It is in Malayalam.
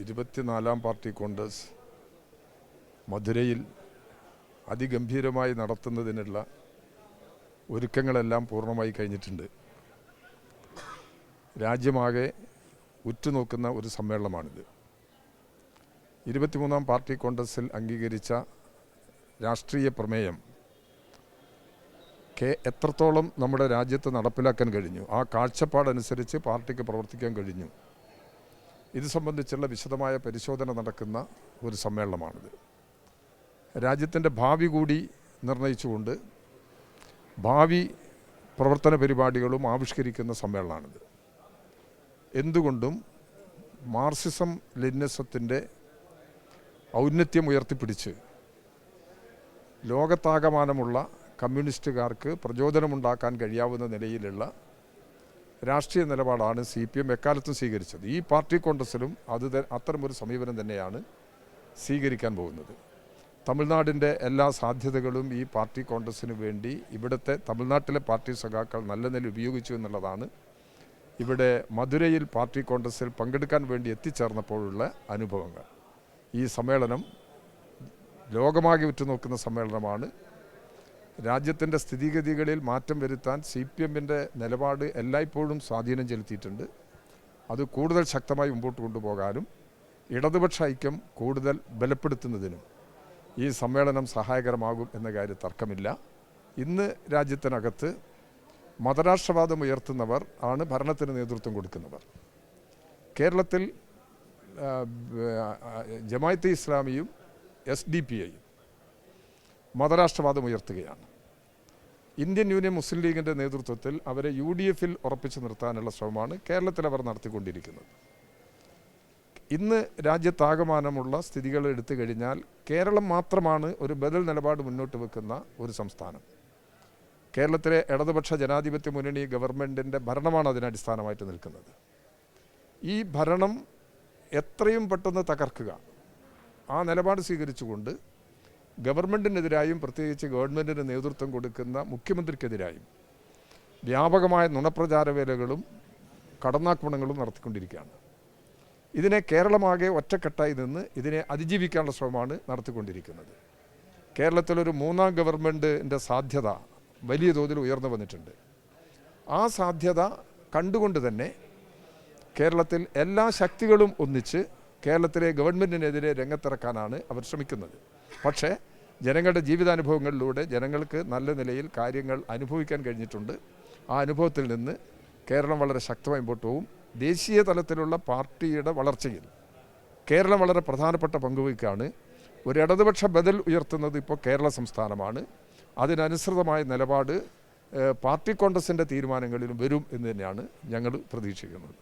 ഇരുപത്തിനാലാം പാർട്ടി കോൺഗ്രസ് മധുരയിൽ അതിഗംഭീരമായി നടത്തുന്നതിനുള്ള ഒരുക്കങ്ങളെല്ലാം പൂർണമായി കഴിഞ്ഞിട്ടുണ്ട്. രാജ്യമാകെ ഉറ്റുനോക്കുന്ന ഒരു സമ്മേളനമാണിത്. ഇരുപത്തിമൂന്നാം പാർട്ടി കോൺഗ്രസിൽ അംഗീകരിച്ച രാഷ്ട്രീയ പ്രമേയം കെ എത്രത്തോളം നമ്മുടെ രാജ്യത്ത് നടപ്പിലാക്കാൻ കഴിഞ്ഞു ആ കാഴ്ചപ്പാടനുസരിച്ച് പാർട്ടിക്ക് പ്രവർത്തിക്കാൻ കഴിഞ്ഞു ഇത് സംബന്ധിച്ചുള്ള വിശദമായ പരിശോധന നടക്കുന്ന ഒരു സമ്മേളനമാണിത്. രാജ്യത്തിന്റെ ഭാവി കൂടി നിർണയിച്ചുകൊണ്ട് ഭാവി പ്രവർത്തന പരിപാടികളും ആവിഷ്കരിക്കുന്ന സമ്മേളനമാണിത്. എന്തുകൊണ്ടും മാർസിസം ലിന്നസത്തിന്റെ ഔന്നത്യം ഉയർത്തിപ്പിടിച്ച് ലോകത്താകമാനമുള്ള കമ്മ്യൂണിസ്റ്റുകാർക്ക് പ്രചോദനമുണ്ടാക്കാൻ കഴിയാവുന്ന നിലയിലുള്ള രാഷ്ട്രീയ നിലപാടാണ് സി പി എം എക്കാലത്തും സ്വീകരിച്ചത്. ഈ പാർട്ടി കോൺഗ്രസിലും അത് അത്തരമൊരു സമീപനം തന്നെയാണ് സ്വീകരിക്കാൻ പോകുന്നത്. തമിഴ്നാടിന്റെ എല്ലാ സാധ്യതകളും ഈ പാർട്ടി കോൺഗ്രസ്സിന് വേണ്ടി ഇവിടുത്തെ തമിഴ്നാട്ടിലെ പാർട്ടി സഖാക്കൾ നല്ല നില ഉപയോഗിച്ചു എന്നുള്ളതാണ് ഇവിടെ മധുരയിൽ പാർട്ടി കോൺഗ്രസ്സിൽ പങ്കെടുക്കാൻ വേണ്ടി എത്തിച്ചേർന്നപ്പോഴുള്ള അനുഭവങ്ങൾ. ഈ സമ്മേളനം ലോകമാകെ ഉറ്റുനോക്കുന്ന സമ്മേളനമാണ് രാജ്യത്തിന്റെ സ്ഥിതിഗതികളിൽ മാറ്റം വരുത്താൻ സി പി എമ്മിന്റെ നിലപാട് എല്ലായ്പ്പോഴും സ്വാധീനം ചെലുത്തിയിട്ടുണ്ട്. അത് കൂടുതൽ ശക്തമായി മുമ്പോട്ട് കൊണ്ടുപോകാനും ഇടതുപക്ഷ ഐക്യം കൂടുതൽ ബലപ്പെടുത്തുന്നതിനും ഈ സമ്മേളനം സഹായകരമാകും എന്ന കാര്യം തർക്കമില്ല. ഇന്ന് രാജ്യത്തിനകത്ത് മതരാഷ്ട്രവാദം ഉയർത്തുന്നവർ ആണ് ഭരണത്തിന് നേതൃത്വം കൊടുക്കുന്നവർ. കേരളത്തിൽ ജമായത്തെ ഇസ്ലാമിയും എസ് ഡി പി ഐയും മതരാഷ്ട്രവാദം ഉയർത്തുകയാണ്. ഇന്ത്യൻ യൂണിയൻ മുസ്ലിം ലീഗിന്റെ നേതൃത്വത്തിൽ അവരെ യു ഡി എഫിൽ ഉറപ്പിച്ചു നിർത്താനുള്ള ശ്രമമാണ് കേരളത്തിൽ അവർ നടത്തിക്കൊണ്ടിരിക്കുന്നത്. ഇന്ന് രാജ്യത്താകമാനമുള്ള സ്ഥിതികൾ എടുത്തു കഴിഞ്ഞാൽ കേരളം മാത്രമാണ് ഒരു ബദൽ നിലപാട് മുന്നോട്ട് വെക്കുന്ന ഒരു സംസ്ഥാനം. കേരളത്തിലെ ഇടതുപക്ഷ ജനാധിപത്യ മുന്നണി ഗവൺമെന്റിന്റെ ഭരണമാണ് അതിനടിസ്ഥാനമായിട്ട് നിൽക്കുന്നത്. ഈ ഭരണം എത്രയും പെട്ടെന്ന് തകർക്കുക. ആ നിലപാട് സ്വീകരിച്ചുകൊണ്ട് ഗവൺമെന്റിനെതിരായും പ്രത്യേകിച്ച് ഗവൺമെന്റിന് നേതൃത്വം കൊടുക്കുന്ന മുഖ്യമന്ത്രിക്കെതിരായും വ്യാപകമായ നുണപ്രചാര വേലകളും കടന്നാക്രമണങ്ങളും നടത്തിക്കൊണ്ടിരിക്കുകയാണ്. ഇതിനെ കേരളമാകെ ഒറ്റക്കെട്ടായി നിന്ന് ഇതിനെ അതിജീവിക്കാനുള്ള ശ്രമമാണ് നടത്തിക്കൊണ്ടിരിക്കുന്നത്. കേരളത്തിലൊരു മൂന്നാം ഗവൺമെന്റിന്റെ സാധ്യത വലിയ തോതിൽ ഉയർന്നു വന്നിട്ടുണ്ട്. ആ സാധ്യത കണ്ടുകൊണ്ട് തന്നെ കേരളത്തിൽ എല്ലാ ശക്തികളും ഒന്നിച്ച് കേരളത്തിലെ ഗവൺമെന്റിനെതിരെ രംഗത്തിറക്കാനാണ് അവർ ശ്രമിക്കുന്നത്. പക്ഷേ ജനങ്ങളുടെ ജീവിതാനുഭവങ്ങളിലൂടെ ജനങ്ങൾക്ക് നല്ല നിലയിൽ കാര്യങ്ങൾ അനുഭവിക്കാൻ കഴിഞ്ഞിട്ടുണ്ട്. ആ അനുഭവത്തിൽ നിന്ന് കേരളം വളരെ ശക്തമായി മുമ്പോട്ട് പോകും ദേശീയ തലത്തിലുള്ള പാർട്ടിയുടെ വളർച്ചയിൽ കേരളം വളരെ പ്രധാനപ്പെട്ട പങ്കുവയ്ക്കാണ് ഒരു ഇടതുപക്ഷ ബദൽ ഉയർത്തുന്നത് ഇപ്പോൾ കേരള സംസ്ഥാനമാണ്. അതിനനുസൃതമായ നിലപാട് പാർട്ടി കോൺഗ്രസിന്റെ തീരുമാനങ്ങളിലും വരും എന്ന് തന്നെയാണ് ഞങ്ങൾ പ്രതീക്ഷിക്കുന്നത്.